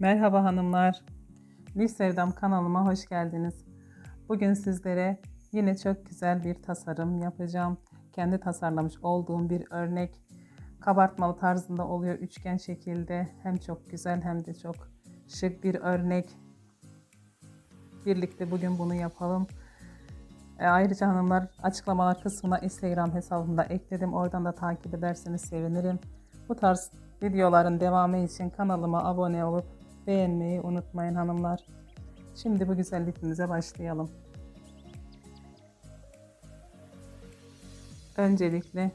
Merhaba hanımlar. Lif Sevdam kanalıma hoş geldiniz. Bugün sizlere yine çok güzel bir tasarım yapacağım. Kendi tasarlamış olduğum bir örnek. Kabartmalı tarzında oluyor üçgen şekilde. Hem çok güzel hem de çok şık bir örnek. Birlikte bugün bunu yapalım. E, ayrıca hanımlar açıklamalar kısmına Instagram hesabımda ekledim. Oradan da takip ederseniz sevinirim. Bu tarz videoların devamı için kanalıma abone olup beğenmeyi unutmayın hanımlar. Şimdi bu güzellikimize başlayalım. Öncelikle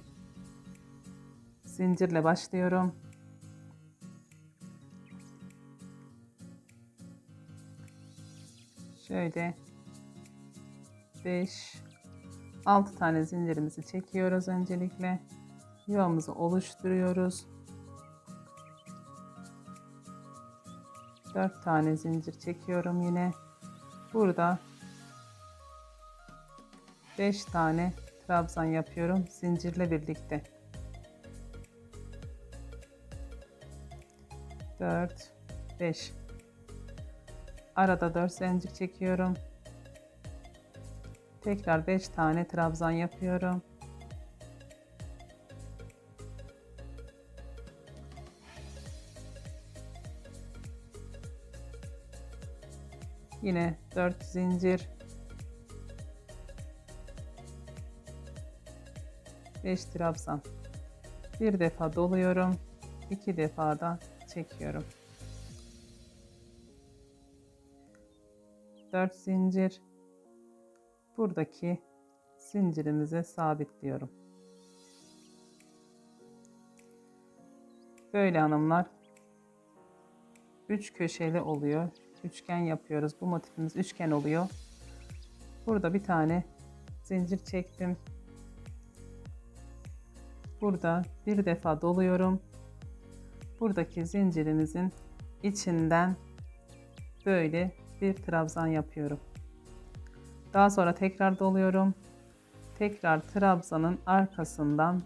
zincirle başlıyorum. Şöyle 5 6 tane zincirimizi çekiyoruz öncelikle. Yuvamızı oluşturuyoruz. 4 tane zincir çekiyorum yine. Burada 5 tane trabzan yapıyorum zincirle birlikte. 4 5 Arada 4 zincir çekiyorum. Tekrar 5 tane trabzan yapıyorum. Yine 4 zincir. 5 trabzan. Bir defa doluyorum. iki defa da çekiyorum. 4 zincir. Buradaki zincirimize sabitliyorum. Böyle hanımlar 3 köşeli oluyor üçgen yapıyoruz. Bu motifimiz üçgen oluyor. Burada bir tane zincir çektim. Burada bir defa doluyorum. Buradaki zincirimizin içinden böyle bir trabzan yapıyorum. Daha sonra tekrar doluyorum. Tekrar trabzanın arkasından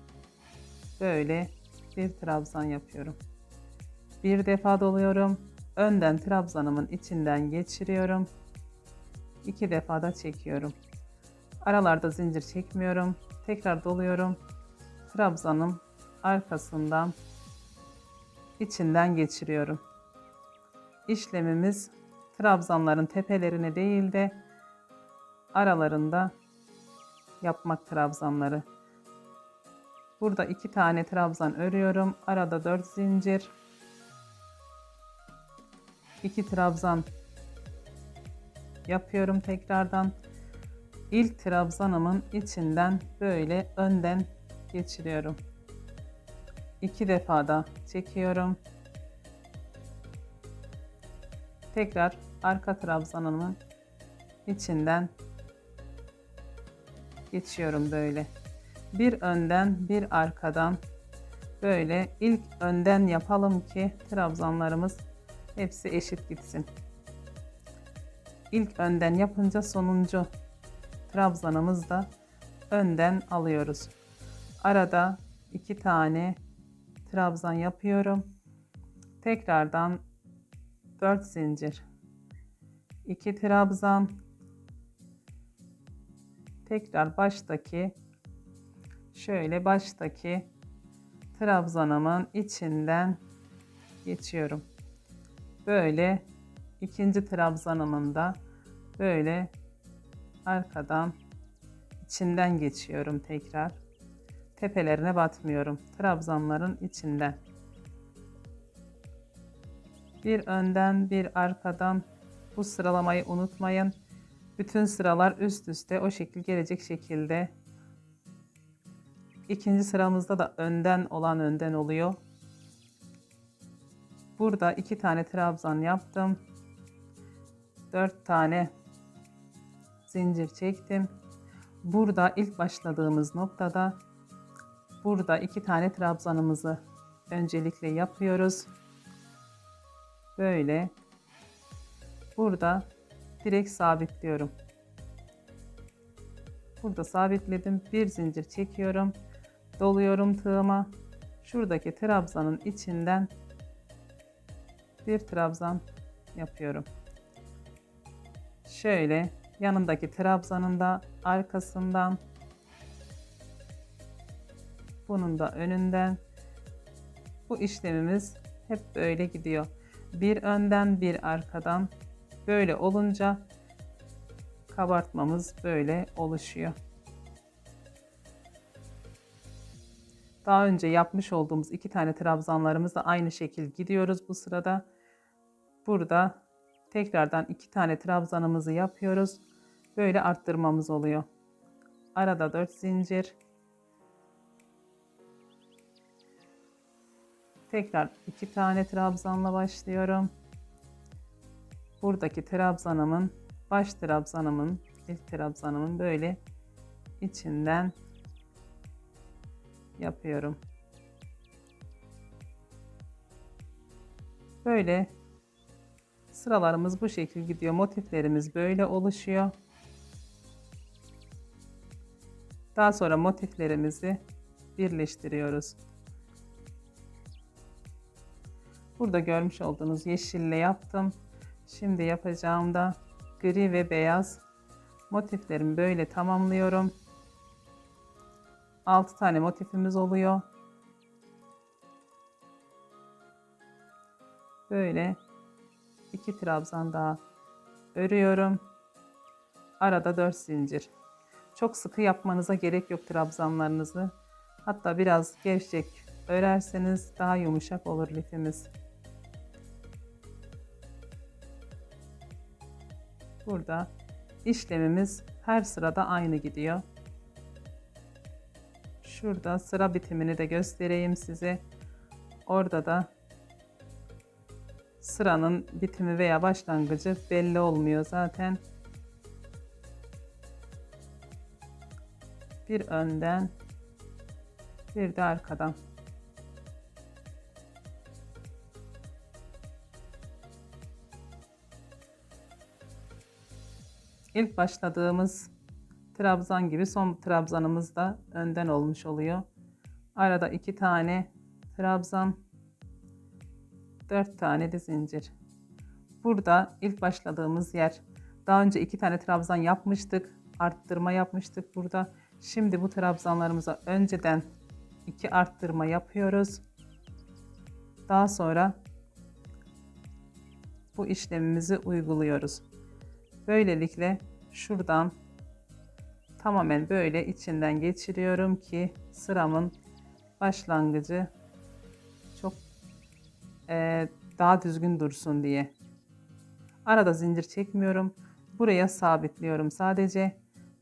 böyle bir trabzan yapıyorum. Bir defa doluyorum önden trabzanımın içinden geçiriyorum. İki defa da çekiyorum. Aralarda zincir çekmiyorum. Tekrar doluyorum. Trabzanım arkasından içinden geçiriyorum. İşlemimiz trabzanların tepelerine değil de aralarında yapmak trabzanları. Burada iki tane trabzan örüyorum. Arada dört zincir. 2 trabzan yapıyorum tekrardan. İlk trabzanımın içinden böyle önden geçiriyorum. İki defa da çekiyorum. Tekrar arka trabzanımın içinden geçiyorum böyle. Bir önden bir arkadan böyle ilk önden yapalım ki trabzanlarımız Hepsi eşit gitsin. İlk önden yapınca sonuncu trabzanımız da önden alıyoruz. Arada iki tane trabzan yapıyorum. Tekrardan 4 zincir. 2 trabzan. Tekrar baştaki şöyle baştaki trabzanımın içinden geçiyorum böyle ikinci trabzanımın da böyle arkadan içinden geçiyorum tekrar. Tepelerine batmıyorum. Trabzanların içinden. Bir önden bir arkadan bu sıralamayı unutmayın. Bütün sıralar üst üste o şekil gelecek şekilde. İkinci sıramızda da önden olan önden oluyor. Burada iki tane trabzan yaptım. Dört tane zincir çektim. Burada ilk başladığımız noktada burada iki tane trabzanımızı öncelikle yapıyoruz. Böyle burada direkt sabitliyorum. Burada sabitledim. Bir zincir çekiyorum. Doluyorum tığıma. Şuradaki trabzanın içinden bir trabzan yapıyorum. Şöyle yanındaki trabzanın da arkasından bunun da önünden bu işlemimiz hep böyle gidiyor. Bir önden bir arkadan böyle olunca kabartmamız böyle oluşuyor. Daha önce yapmış olduğumuz iki tane trabzanlarımız da aynı şekil gidiyoruz bu sırada. Burada tekrardan iki tane trabzanımızı yapıyoruz. Böyle arttırmamız oluyor. Arada 4 zincir. Tekrar iki tane trabzanla başlıyorum. Buradaki trabzanımın, baş trabzanımın, ilk trabzanımın böyle içinden yapıyorum. Böyle sıralarımız bu şekil gidiyor. Motiflerimiz böyle oluşuyor. Daha sonra motiflerimizi birleştiriyoruz. Burada görmüş olduğunuz yeşille yaptım. Şimdi yapacağım da gri ve beyaz motiflerimi böyle tamamlıyorum. 6 tane motifimiz oluyor. Böyle iki trabzan daha örüyorum. Arada 4 zincir. Çok sıkı yapmanıza gerek yok trabzanlarınızı. Hatta biraz gevşek örerseniz daha yumuşak olur lifimiz. Burada işlemimiz her sırada aynı gidiyor. Şurada sıra bitimini de göstereyim size. Orada da sıranın bitimi veya başlangıcı belli olmuyor zaten. Bir önden bir de arkadan. İlk başladığımız trabzan gibi son trabzanımız da önden olmuş oluyor. Arada iki tane trabzan, dört tane de zincir. Burada ilk başladığımız yer. Daha önce iki tane trabzan yapmıştık. Arttırma yapmıştık burada. Şimdi bu trabzanlarımıza önceden iki arttırma yapıyoruz. Daha sonra bu işlemimizi uyguluyoruz. Böylelikle şuradan tamamen böyle içinden geçiriyorum ki sıramın başlangıcı çok e, daha düzgün dursun diye. Arada zincir çekmiyorum. Buraya sabitliyorum sadece.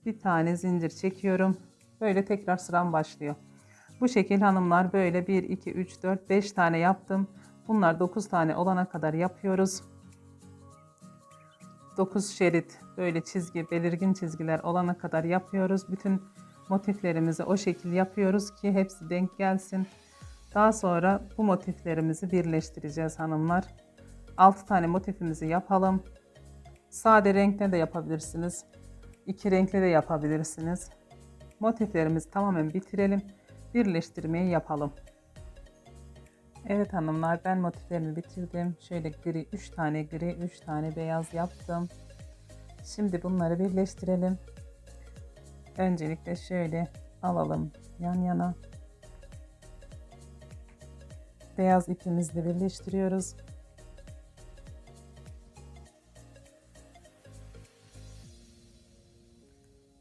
Bir tane zincir çekiyorum. Böyle tekrar sıram başlıyor. Bu şekil hanımlar böyle 1, 2, 3, 4, 5 tane yaptım. Bunlar 9 tane olana kadar yapıyoruz. 9 şerit böyle çizgi, belirgin çizgiler olana kadar yapıyoruz. Bütün motiflerimizi o şekil yapıyoruz ki hepsi denk gelsin. Daha sonra bu motiflerimizi birleştireceğiz hanımlar. 6 tane motifimizi yapalım. Sade renkle de yapabilirsiniz. İki renkle de yapabilirsiniz. Motiflerimizi tamamen bitirelim. Birleştirmeyi yapalım. Evet hanımlar ben motiflerimi bitirdim. Şöyle gri 3 tane gri 3 tane beyaz yaptım. Şimdi bunları birleştirelim. Öncelikle şöyle alalım yan yana. Beyaz ipimizle birleştiriyoruz.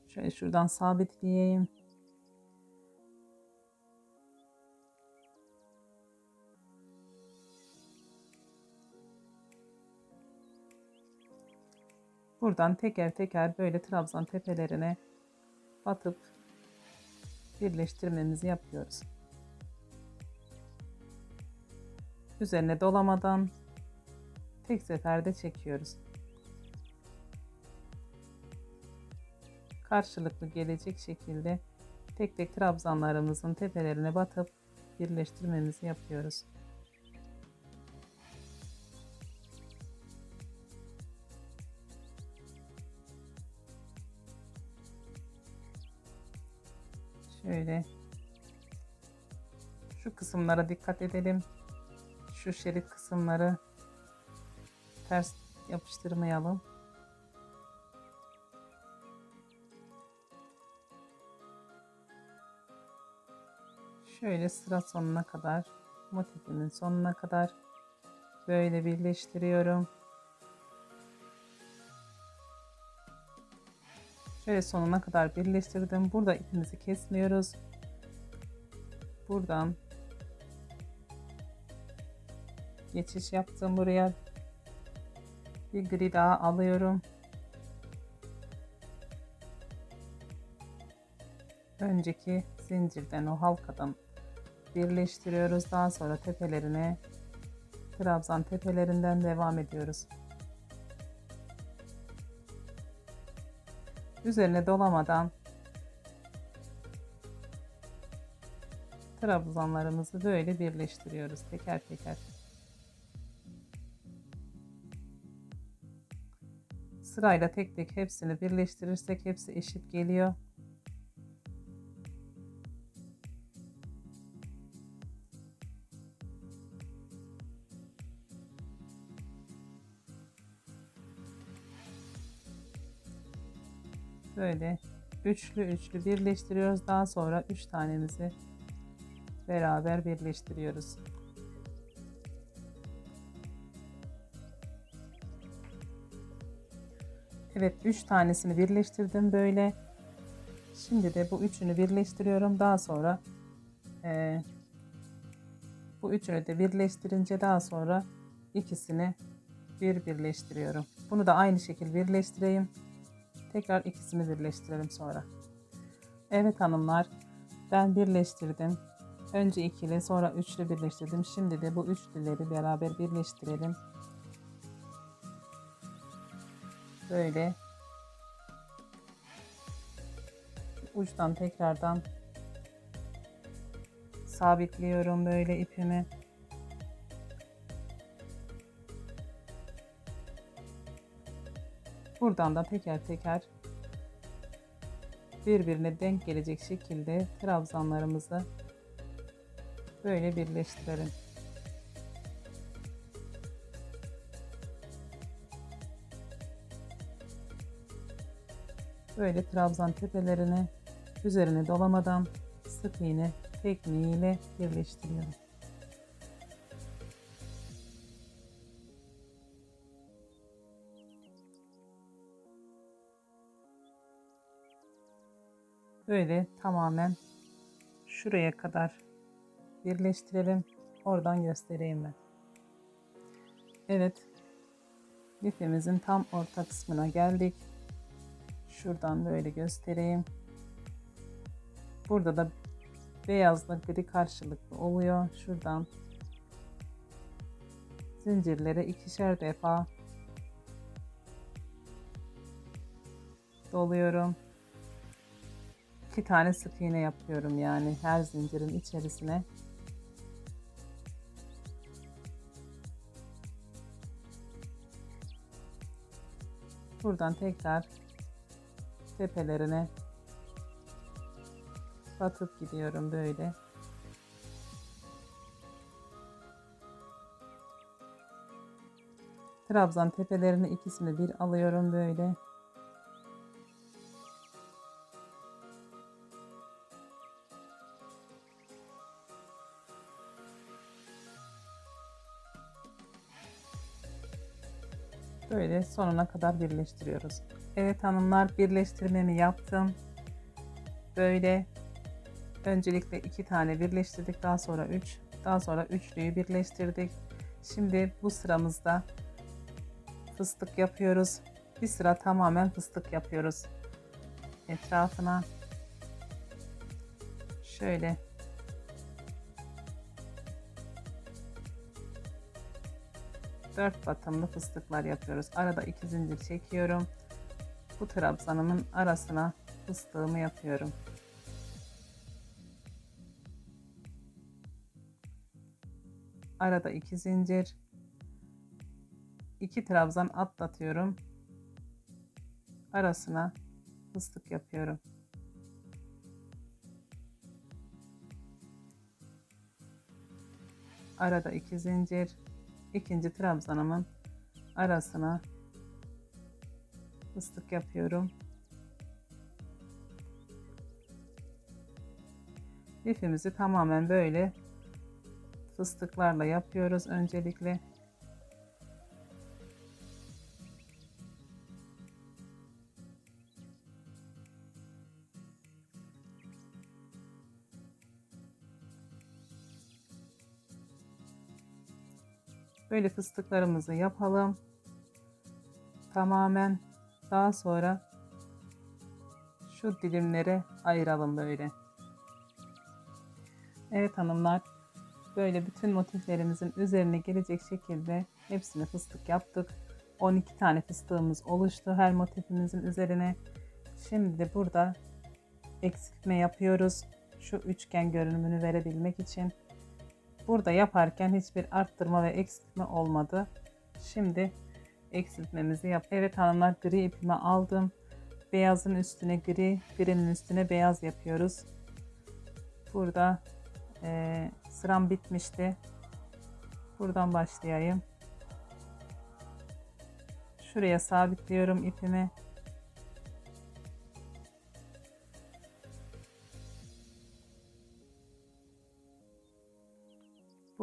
Şöyle şuradan sabitleyeyim. Buradan teker teker böyle trabzan tepelerine batıp birleştirmemizi yapıyoruz. Üzerine dolamadan tek seferde çekiyoruz. Karşılıklı gelecek şekilde tek tek trabzanlarımızın tepelerine batıp birleştirmemizi yapıyoruz. Şöyle şu kısımlara dikkat edelim. Şu şerit kısımları ters yapıştırmayalım. Şöyle sıra sonuna kadar motifimin sonuna kadar böyle birleştiriyorum. Şöyle sonuna kadar birleştirdim. Burada ipimizi kesmiyoruz. Buradan geçiş yaptım buraya. Bir gri daha alıyorum. Önceki zincirden o halkadan birleştiriyoruz. Daha sonra tepelerine trabzan tepelerinden devam ediyoruz. Üzerine dolamadan trabzanlarımızı böyle birleştiriyoruz teker teker. Sırayla tek tek hepsini birleştirirsek hepsi eşit geliyor. Böyle üçlü üçlü birleştiriyoruz. Daha sonra üç tanemizi beraber birleştiriyoruz. Evet 3 tanesini birleştirdim böyle. Şimdi de bu üçünü birleştiriyorum. Daha sonra e, bu üçünü de birleştirince daha sonra ikisini bir birleştiriyorum. Bunu da aynı şekilde birleştireyim. Tekrar ikisini birleştirelim sonra. Evet hanımlar ben birleştirdim. Önce ikili sonra üçlü birleştirdim. Şimdi de bu üçlüleri beraber birleştirelim. Böyle uçtan tekrardan sabitliyorum böyle ipimi. Buradan da teker teker birbirine denk gelecek şekilde trabzanlarımızı böyle birleştirelim. Böyle trabzan tepelerini üzerine dolamadan sık iğne tekniğiyle birleştiriyorum. Böyle tamamen şuraya kadar birleştirelim. Oradan göstereyim ben. Evet. Lifimizin tam orta kısmına geldik. Şuradan böyle göstereyim. Burada da beyazla gri karşılıklı oluyor. Şuradan zincirlere ikişer defa doluyorum. İki tane sık iğne yapıyorum yani her zincirin içerisine. Buradan tekrar tepelerine batıp gidiyorum böyle. Trabzan tepelerini ikisini bir alıyorum böyle. Böyle sonuna kadar birleştiriyoruz. Evet hanımlar birleştirmemi yaptım. Böyle öncelikle iki tane birleştirdik. Daha sonra üç. Daha sonra üçlüyü birleştirdik. Şimdi bu sıramızda fıstık yapıyoruz. Bir sıra tamamen fıstık yapıyoruz. Etrafına şöyle dört batımlı fıstıklar yapıyoruz. Arada iki zincir çekiyorum. Bu trabzanımın arasına fıstığımı yapıyorum. Arada iki zincir. iki trabzan atlatıyorum. Arasına fıstık yapıyorum. Arada iki zincir ikinci trabzanımın arasına fıstık yapıyorum. Lifimizi tamamen böyle fıstıklarla yapıyoruz öncelikle. Böyle fıstıklarımızı yapalım. Tamamen daha sonra şu dilimlere ayıralım böyle. Evet hanımlar böyle bütün motiflerimizin üzerine gelecek şekilde hepsini fıstık yaptık. 12 tane fıstığımız oluştu her motifimizin üzerine. Şimdi de burada eksiltme yapıyoruz. Şu üçgen görünümünü verebilmek için. Burada yaparken hiçbir arttırma ve eksiltme olmadı. Şimdi eksiltmemizi yap. Evet hanımlar gri ipimi aldım. Beyazın üstüne gri, grinin üstüne beyaz yapıyoruz. Burada e, sıram bitmişti. Buradan başlayayım. Şuraya sabitliyorum ipimi.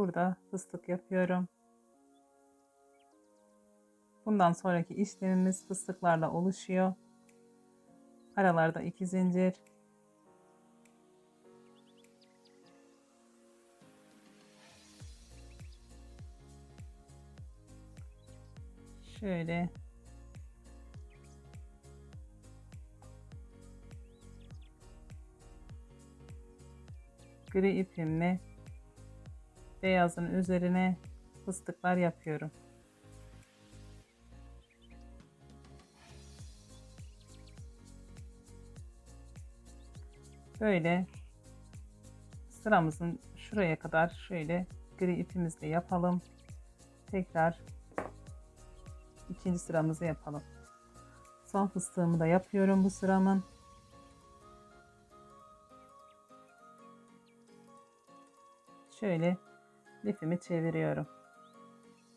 Burada fıstık yapıyorum. Bundan sonraki işlemimiz fıstıklarla oluşuyor. Aralarda iki zincir. Şöyle gri ipimle beyazın üzerine fıstıklar yapıyorum. Böyle sıramızın şuraya kadar şöyle gri ipimizle yapalım. Tekrar ikinci sıramızı yapalım. Son fıstığımı da yapıyorum bu sıramın. Şöyle lifimi çeviriyorum.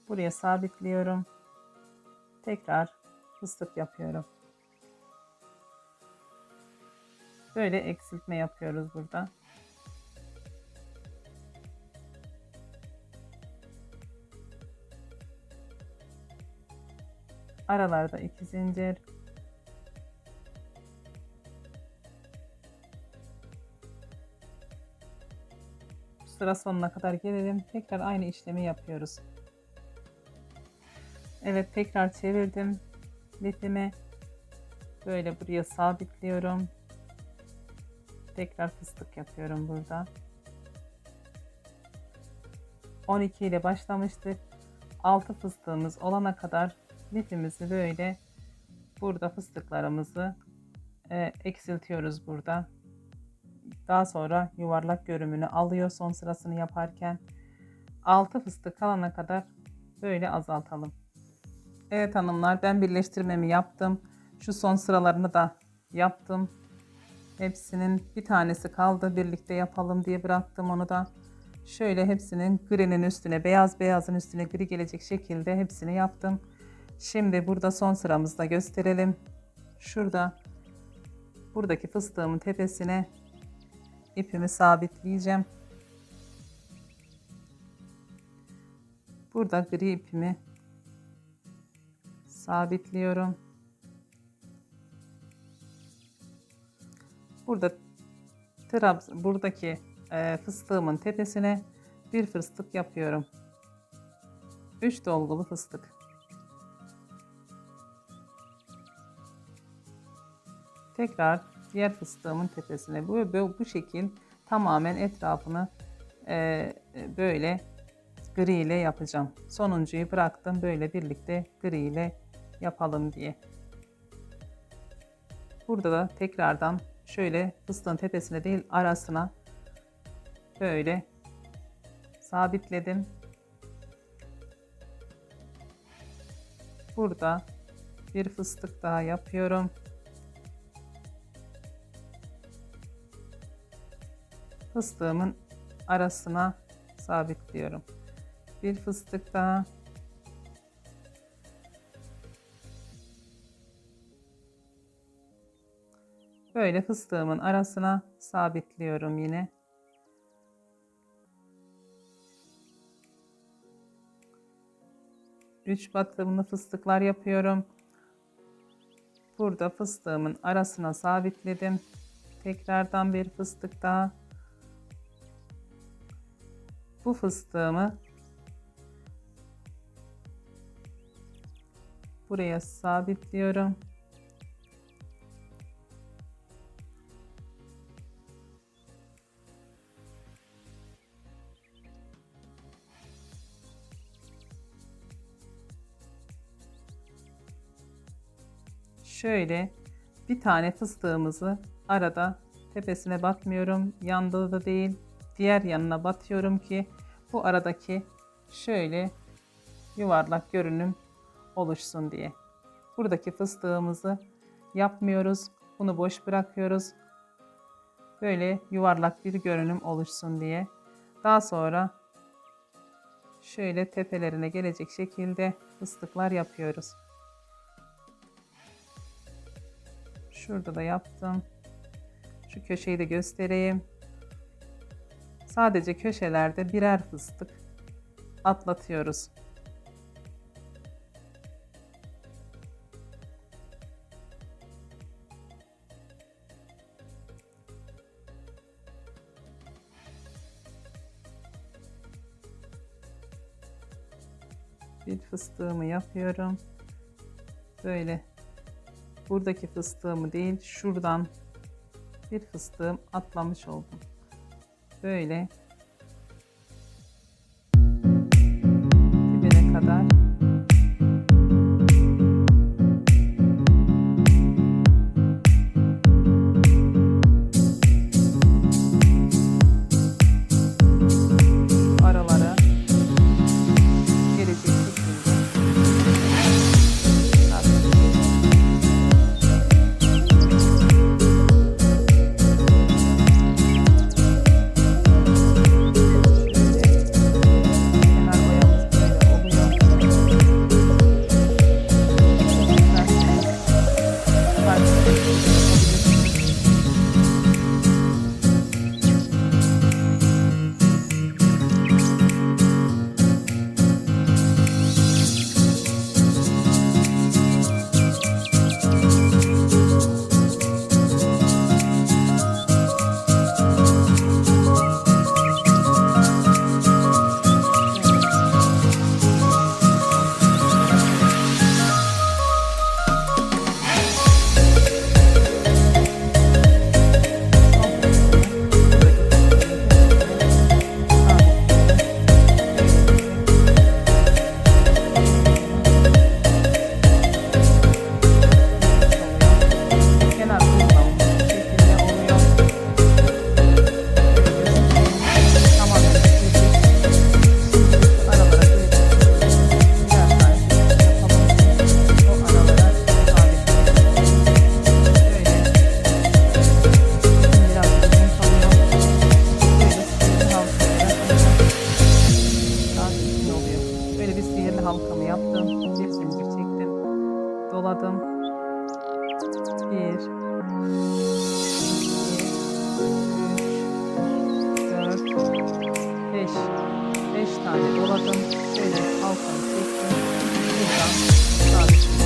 Buraya sabitliyorum. Tekrar fıstık yapıyorum. Böyle eksiltme yapıyoruz burada. Aralarda iki zincir. Sıra sonuna kadar gelelim. Tekrar aynı işlemi yapıyoruz. Evet tekrar çevirdim. Lifimi böyle buraya sabitliyorum. Tekrar fıstık yapıyorum burada. 12 ile başlamıştık. 6 fıstığımız olana kadar lifimizi böyle burada fıstıklarımızı e, eksiltiyoruz burada. Daha sonra yuvarlak görümünü alıyor son sırasını yaparken. 6 fıstık kalana kadar böyle azaltalım. Evet hanımlar ben birleştirmemi yaptım. Şu son sıralarını da yaptım. Hepsinin bir tanesi kaldı. Birlikte yapalım diye bıraktım onu da. Şöyle hepsinin grinin üstüne, beyaz beyazın üstüne gri gelecek şekilde hepsini yaptım. Şimdi burada son sıramızda gösterelim. Şurada buradaki fıstığımın tepesine ipimi sabitleyeceğim. Burada gri ipimi sabitliyorum. Burada Trabz buradaki e, fıstığımın tepesine bir fıstık yapıyorum. 3 dolgulu fıstık. Tekrar diğer fıstığımın tepesine bu bu, bu şekil tamamen etrafını e, böyle gri ile yapacağım. Sonuncuyu bıraktım böyle birlikte gri ile yapalım diye. Burada da tekrardan şöyle fıstığın tepesine değil arasına böyle sabitledim. Burada bir fıstık daha yapıyorum. fıstığımın arasına sabitliyorum. Bir fıstık daha. Böyle fıstığımın arasına sabitliyorum yine. Üç batımlı fıstıklar yapıyorum. Burada fıstığımın arasına sabitledim. Tekrardan bir fıstık daha. Bu fıstığımı buraya sabitliyorum. Şöyle bir tane fıstığımızı arada tepesine batmıyorum. Yanda da değil. Diğer yanına batıyorum ki bu aradaki şöyle yuvarlak görünüm oluşsun diye. Buradaki fıstığımızı yapmıyoruz. Bunu boş bırakıyoruz. Böyle yuvarlak bir görünüm oluşsun diye. Daha sonra şöyle tepelerine gelecek şekilde fıstıklar yapıyoruz. Şurada da yaptım. Şu köşeyi de göstereyim. Sadece köşelerde birer fıstık atlatıyoruz. Bir fıstığımı yapıyorum. Böyle buradaki fıstığımı değil şuradan bir fıstığım atlamış oldum. Böyle atladım. Bir, iki, üç, dört, beş. Beş tane doladım. Şöyle altını çektim. Buradan sabitledim.